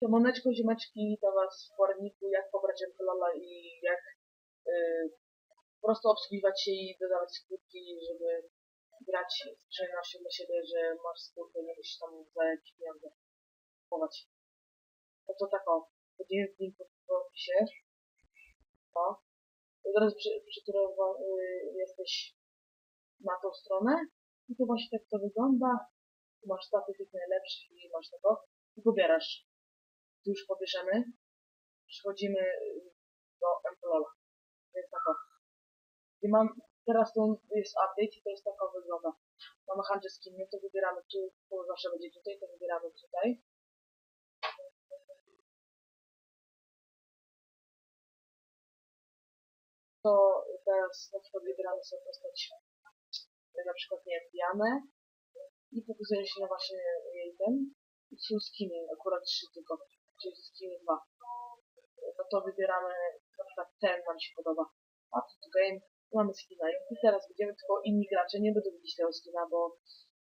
Siemoneczko, ziomeczki, to was w poradniku, jak pobrać Emplola i jak y, po prostu obsługiwać się i dodawać skórki, żeby grać z przyjemnością dla siebie, że masz skórkę, nie musisz tam za jakieś pieniądze kupować. No to tak o, w link w opisie. O. I teraz przy, przyturowa, y, jesteś na tą stronę i to właśnie tak to wygląda. Masz statyw tych najlepszych i masz tego i pobierasz. Już pobierzemy. Przechodzimy y, do Emplola. Więc tak o. I mam, teraz tu jest update i to jest taka wygląda. Mamy handel skinie, to wybieramy tu, to zawsze będzie tutaj, to wybieramy tutaj. To teraz na przykład wybieramy sobie postać na przykład nie wiem, i pokazuje się na właśnie jej ten i są skiny, akurat trzy tylko, czyli skiny dwa. No to wybieramy na przykład ten nam się podoba. A tu game, mamy skina i teraz będziemy tylko inni gracze nie będą widzieć tego skina, bo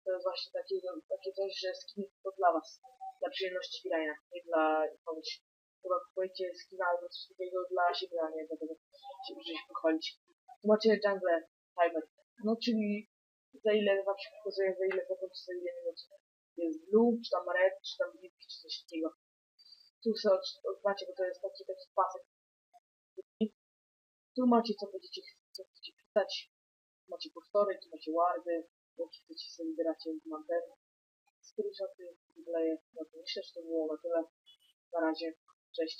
to jest właśnie takie, takie coś, że skin tylko dla was, dla przyjemności grania, nie dla kogoś. Chyba kupujecie skina albo coś takiego dla siebie, a nie do tego, żeby się pochwalić. Tu macie jungle timer, no czyli za ile wam się pokazuje, za ile sekund, za ile minut jest blue, czy tam red, czy tam green, czy coś takiego. Tu sobie od- odznacie, bo to jest taki, taki pasek. Tu macie co będziecie, co chcecie pisać. Tu macie powtory, tu macie wardy, jakie chcecie sobie wybieracie mam ten. Screenshoty, wleję. No to myślę, że to było na tyle. Na razie. Cześć.